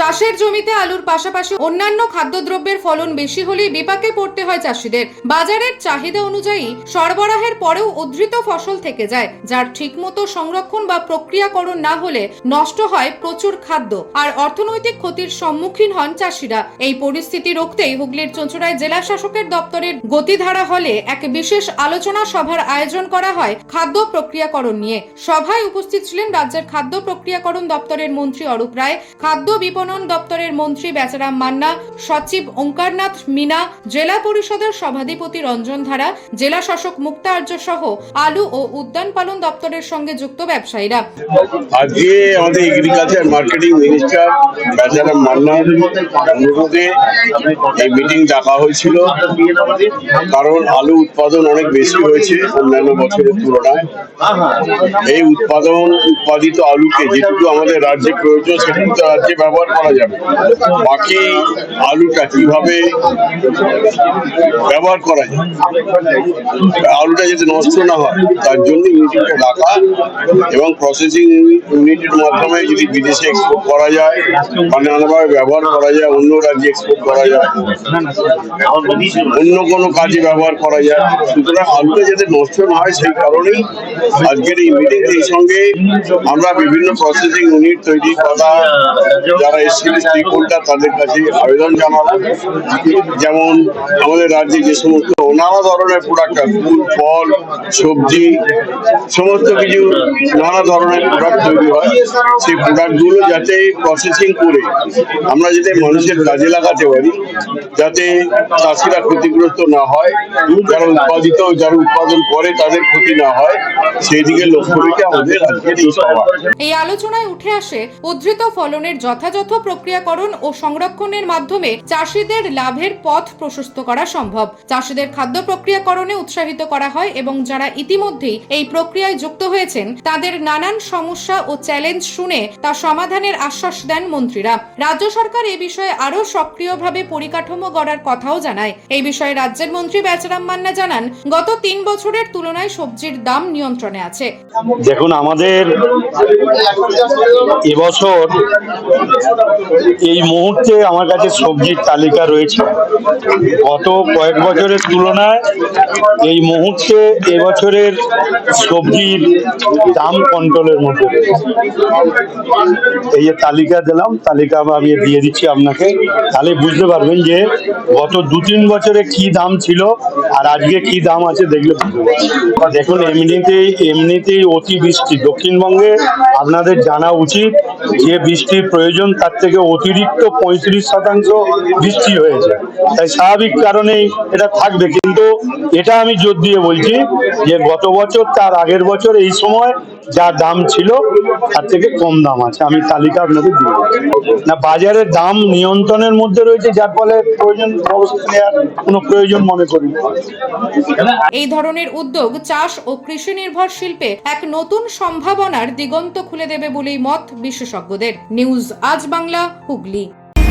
চাষের জমিতে আলুর পাশাপাশি অন্যান্য খাদ্যদ্রব্যের ফলন বেশি হলে বিপাকে পড়তে হয় চাষিদের। বাজারের চাহিদা অনুযায়ী সরবরাহের পরেও উদ্ধৃত ফসল থেকে যায়, যার ঠিকমতো সংরক্ষণ বা প্রক্রিয়াকরণ না হলে নষ্ট হয় প্রচুর খাদ্য আর অর্থনৈতিক ক্ষতির সম্মুখীন হন চাষিরা। এই পরিস্থিতি রুখতেই হুগলির চঞ্চুড়ায় জেলা শাসকের দপ্তরের গতিধারা হলে এক বিশেষ আলোচনা সভার আয়োজন করা হয় খাদ্য প্রক্রিয়াকরণ নিয়ে। সভায় উপস্থিত ছিলেন রাজ্যের খাদ্য প্রক্রিয়াকরণ দপ্তরের মন্ত্রী অরূপ রায়, খাদ্য বিপণন দপ্তরের মন্ত্রী বেচারাম মান্না, সচিব ওঙ্কারনাথ মিনা, জেলা পরিষদের সভাধিপতি রঞ্জন ধারা, জেলা শাসক মুক্তা আর্য সহ আলু ও উদ্যান পালন দপ্তরের সঙ্গে যুক্ত ব্যবসায়ীরা। আজকে আমাদের এগ্রিকালচার মার্কেটিং মিনিস্টার বেচারাম মান্নার অনুরোধে এই মিটিং ডাকা হয়েছিল। কারণ আলু উৎপাদন অনেক বেশি হয়েছে অন্যান্য বছরের তুলনায়। এই উৎপাদন, উৎপাদিত আলুকে যেটুকু আমাদের রাজ্যে প্রয়োজন, সেটুকু রাজ্যে ব্যবহার করা যাবে। বাকি আলুটা কীভাবে ব্যবহার করা যায়? আলুটা যাতে নষ্ট না হয়, তার জন্য মিটিংটা ডাকা এবং প্রসেসিং ইউনিটের মাধ্যমে যদি বিদেশে এক্সপোর্ট করা যায় বা নানাভাবে ব্যবহার করা যায়, অন্য রাজ্যে এক্সপোর্ট করা যায়, অন্য কোনো কাজে ব্যবহার করা যায়, সুতরাং আলুটা যাতে নষ্ট না হয় সেই কারণেই আজকের এই মিটিং এই সঙ্গে আমরা বিভিন্ন প্রসেসিং ইউনিট তৈরি করা যারা এসেছিল স্টেক তাদের কাছে আবেদন জানাব যেমন আমাদের রাজ্যে যে সমস্ত নানা ধরনের প্রোডাক্ট ফুল, ফল, সবজি, সমস্ত কিছু নানা ধরনের প্রোডাক্ট তৈরি হয়। সেই প্রোডাক্টগুলো যাতে প্রসেসিং করে আমরা যাতে মানুষের কাজে লাগাতে পারি, যাতে চাষিরা ক্ষতিগ্রস্ত না হয়, যারা উৎপাদিত, যারা উৎপাদন করে তাদের ক্ষতি না হয়, সেই দিকে লক্ষ্য রেখে আমাদের আজকের এই আলোচনায় উঠে আসে উদ্ধৃত ফলনের যথাযথ প্রক্রিয়াকরণ ও সংরক্ষণের মাধ্যমে চাষিদের লাভের পথ প্রশস্ত করা সম্ভব। চাষিদের খাদ্য প্রক্রিয়াকরণে উৎসাহিত করা হয় এবং যারা ইতিমধ্যেই এই প্রক্রিয়ায় যুক্ত হয়েছেন, তাদের নানান সমস্যা ও চ্যালেঞ্জ শুনে তা সমাধানের আশ্বাস দেন মন্ত্রীরা। রাজ্য সরকার এ বিষয়ে আরও সক্রিয়ভাবে পরিকাঠামো গড়ার কথাও জানায়। এই বিষয়ে রাজ্যের মন্ত্রী বেচারাম মান্না জানান, গত তিন বছরের তুলনায় সবজির দাম নিয়ন্ত্রণে আছে। দেখুন, আমাদের এবছর এই মুহূর্তে আমার কাছে সবজির তালিকা রয়েছে। গত কয়েক বছরের তুলনায় এই মুহূর্তে এবছরের সবজির দাম কন্ট্রোলের মধ্যে। এই যে তালিকা দিলাম, তালিকা আমি দিয়ে দিচ্ছি আপনাকে। তাহলে বুঝতে পারবেন যে গত দু তিন বছরে কি দাম ছিল আর আজকে কি দাম আছে দেখলে দেখুন, এমনিতেই এমনিতেই অতি বৃষ্টি দক্ষিণবঙ্গে আপনাদের জানা উচিত যে বৃষ্টির প্রয়োজন, তার থেকে অতিরিক্ত পঁয়ত্রিশ শতাংশ বৃষ্টি হয়েছে। তাই স্বাভাবিক কারণেই এটা থাকবে। কিন্তু এটা আমি জোর দিয়ে বলছি যে গত বছর, তার আগের বছর এই সময় যা দাম ছিল, তার থেকে কম দাম আছে। আমি তালিকা আপনাদের দিয়ে না, বাজারের দাম নিয়ন্ত্রণের মধ্যে রয়েছে, যার ফলে প্রয়োজন ব্যবস্থা নেওয়ার কোনো প্রয়োজন মনে করি। এই ধরনের উদ্যোগ চাষ ও কৃষি নির্ভর শিল্পে এক নতুন সম্ভাবনার দিগন্ত খুলে দেবে বলেই মত বিশেষজ্ঞদের। নিউজ আজ বাংলা, হুগলি।